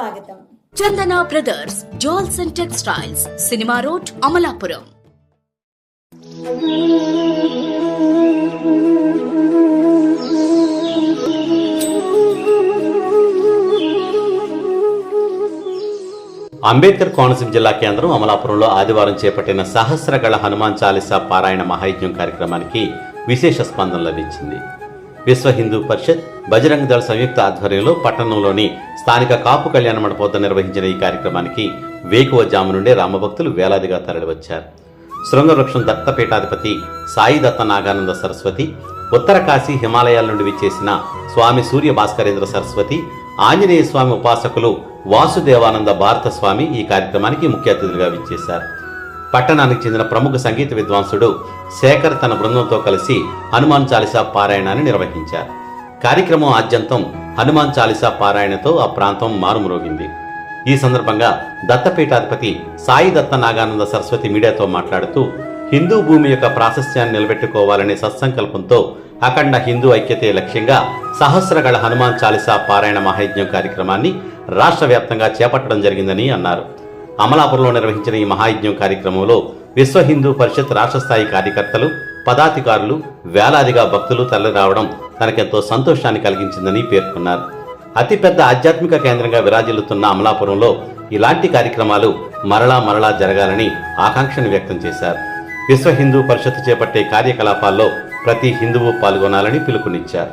స్వాగతం. Chandana brothers jewels and textiles cinema road Amalapuram. Ambedkar Konaseema జిల్లా కేంద్రం అమలాపురంలో ఆదివారం చేపట్టిన సహస్రగళ హనుమాన్ చాలీసా పారాయణ మహాయజ్ఞం కార్యక్రమానికి విశేష స్పందన లభించింది. విశ్వ హిందూ పరిషత్ బజరంగ దళ సంయుక్త ఆధ్వర్యంలో పట్టణంలోని స్థానిక కాపు కళ్యాణ మండపం వద్ద నిర్వహించిన ఈ కార్యక్రమానికి వేకువ జాము నుండే రామభక్తులు వేలాదిగా తరలివచ్చారు. శృంగవృక్షం దత్తపీఠాధిపతి సాయి దత్త నాగానంద సరస్వతి ఉత్తర కాశీ హిమాలయాల నుండి విచ్చేసిన స్వామి సూర్య భాస్కరేంద్ర సరస్వతి ఆంజనేయ స్వామి ఉపాసకులు వాసుదేవానంద భారత స్వామి ఈ కార్యక్రమానికి ముఖ్య అతిథులుగా విచ్చేశారు. పట్టణానికి చెందిన ప్రముఖ సంగీత విద్వాంసుడు శేఖర్ తన బృందంతో కలిసి హనుమాన్ చాలీసా పారాయణాన్ని నిర్వహించారు. కార్యక్రమం ఆద్యంతం హనుమాన్ చాలీసా పారాయణతో ఆ ప్రాంతం మారుమ్రోగింది. ఈ సందర్భంగా దత్తపీఠాధిపతి సాయి దత్త నాగానంద సరస్వతి మీడియాతో మాట్లాడుతూ హిందూ భూమి యొక్క ప్రాశస్త్యాన్ని నిలబెట్టుకోవాలనే సత్సంకల్పంతో అఖండ హిందూ ఐక్యతే లక్ష్యంగా సహస్రగళ హనుమాన్ చాలీసా పారాయణ మహాయజ్ఞం కార్యక్రమాన్ని రాష్ట్ర వ్యాప్తంగా చేపట్టడం జరిగిందని అన్నారు. అమలాపురంలో నిర్వహించిన ఈ మహాయజ్ఞం కార్యక్రమంలో విశ్వ హిందూ పరిషత్ రాష్ట్ర స్థాయి కార్యకర్తలు పదాధికారులు వేలాదిగా భక్తులు తరలిరావడం తనకెంతో సంతోషాన్ని కలిగించిందని పేర్కొన్నారు. అతిపెద్ద ఆధ్యాత్మిక కేంద్రంగా విరాజిల్లుతున్న అమలాపురంలో ఇలాంటి కార్యక్రమాలు మరలా మరలా జరగాలని ఆకాంక్షను వ్యక్తం చేశారు. విశ్వ హిందూ పరిషత్ చేపట్టే కార్యకలాపాల్లో ప్రతి హిందువు పాల్గొనాలని పిలుపునిచ్చారు.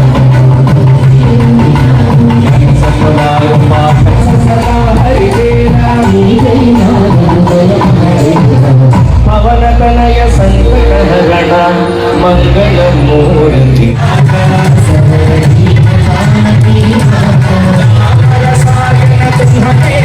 మంగళమూర్తి జై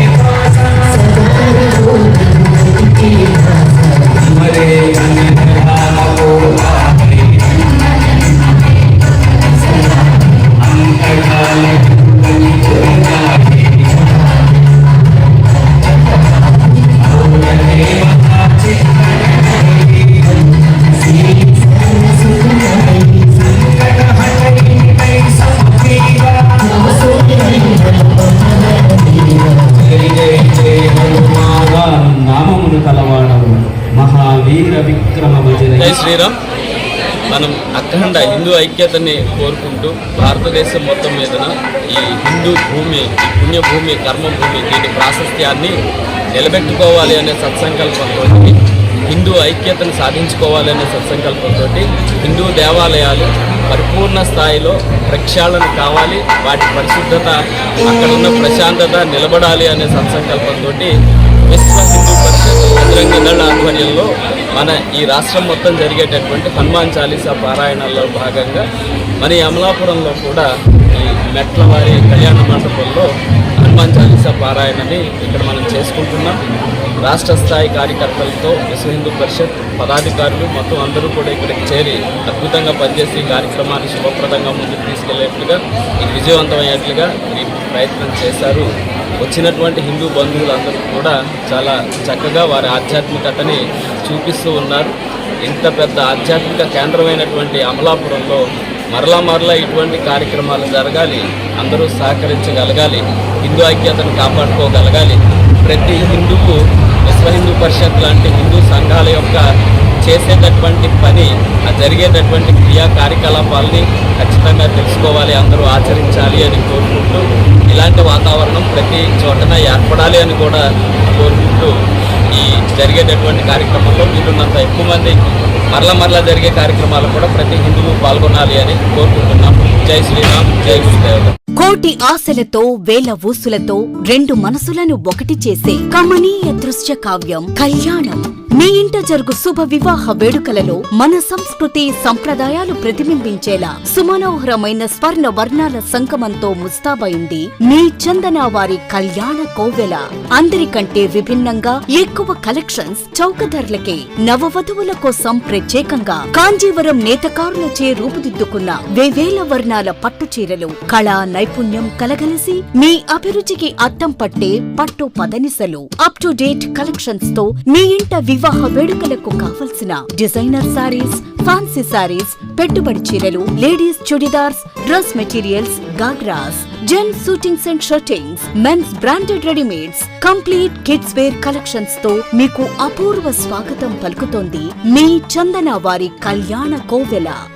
అఖండ హిందూ ఐక్యతని కోరుకుంటూ భారతదేశం మొత్తం మీదన ఈ హిందూ భూమి ఈ పుణ్యభూమి కర్మభూమి దీని ప్రాశస్త్యాన్ని నిలబెట్టుకోవాలి అనే సత్సంకల్పంతో హిందూ ఐక్యతను సాధించుకోవాలి అనే సత్సంకల్పంతో హిందూ దేవాలయాలు పరిపూర్ణ స్థాయిలో ప్రక్షాళన కావాలి వాటి పరిశుద్ధత అక్కడ ఉన్న ప్రశాంతత నిలబడాలి అనే సత్సంకల్పంతో విశ్వ హిందూ పరిషత్ బజరంగ దళ ఆధ్వర్యంలో మన ఈ రాష్ట్రం మొత్తం జరిగేటటువంటి హనుమాన్ చాలీసా పారాయణాల్లో భాగంగా మన అమలాపురంలో కూడా ఈ మెట్ల వారి కళ్యాణ మండపంలో హనుమాన్ చాలీసా పారాయణని ఇక్కడ మనం చేసుకుంటున్నాం. రాష్ట్ర స్థాయి కార్యకర్తలతో విశ్వ హిందూ పరిషత్ పదాధికారులు మొత్తం అందరూ కూడా ఇక్కడికి చేరి అద్భుతంగా పనిచేసి కార్యక్రమాన్ని శుభప్రదంగా ముందుకు తీసుకెళ్ళేట్లుగా ఇది విజయవంతమయ్యేట్లుగా ఈ ప్రయత్నం చేశారు. వచ్చినటువంటి హిందూ బంధువులందరూ కూడా చాలా చక్కగా వారి ఆధ్యాత్మికతని చూపిస్తూ ఉన్నారు. ఇంత పెద్ద ఆధ్యాత్మిక కేంద్రమైనటువంటి అమలాపురంలో మరలా మరలా ఇటువంటి కార్యక్రమాలు జరగాలి అందరూ సహకరించగలగాలి హిందూ ఐక్యతను కాపాడుకోగలగాలి. ప్రతి హిందువు విశ్వ హిందూ పరిషత్ లాంటి హిందూ సంఘాల యొక్క చేసేటటువంటి పని ఆ జరిగేటటువంటి క్రియా కార్యకలాపాలని ఖచ్చితంగా తెలుసుకోవాలి అందరూ ఆచరించాలి అని కోరుకుంటూ ఇలాంటి వాతావరణం ప్రతి చోటన ఏర్పడాలి అని కూడా కోరుకుంటూ ఈ జరిగేటటువంటి కార్యక్రమంలో వీలున్నంత ఎక్కువ మంది మరల మరల జరిగే కార్యక్రమాలు కూడా ప్రతి హిందువు పాల్గొనాలి అని కోరుకుంటున్నాం. జై శ్రీరామ్ జై గురుదేవత కోటి ఆశలతో వేల ఊసులతో రెండు మనసులను ఒకటి చేసే కమనీయ దృశ్య కావ్యం కళ్యాణం. మీ ఇంట జరుగు శుభ వివాహ వేడుకలలో మన సంస్కృతి సంప్రదాయాలు ప్రతిబింబించేలా సుమనోహరమైన స్వర్ణ వర్ణాల సంగమంతో ముస్తాబైంది మీ చందన వారి కళ్యాణ కోవెల అందరికంటే విభిన్నంగా ఎక్కువ కలెక్షన్స్ చౌక ధరలకే నవవధువుల కోసం ప్రత్యేకంగా కాంజీవరం నేతకారులచే రూపుదిద్దుకున్న వేవేల వర్ణాల పట్టు చీరలు కళా నైపుణ్యం కలగలిసి మీ అభిరుచికి అద్దం పట్టే పట్టు పదనిసలు అప్ టు డేట్ కలెక్షన్స్తో మీ ఇంట వివాహ వేడుకలకు కావలసిన డిజైనర్ సారీస్ ఫ్యాన్సీ సారీస్ పెట్టుబడి చీరలు ladies chudidars dress materials ghagras gents suitings and shirtings mens branded readymades complete kids wear కలెక్షన్స్తో మీకు అపూర్వ స్వాగతం పలుకుతోంది మీ చందన వారి కళ్యాణ కోవెల.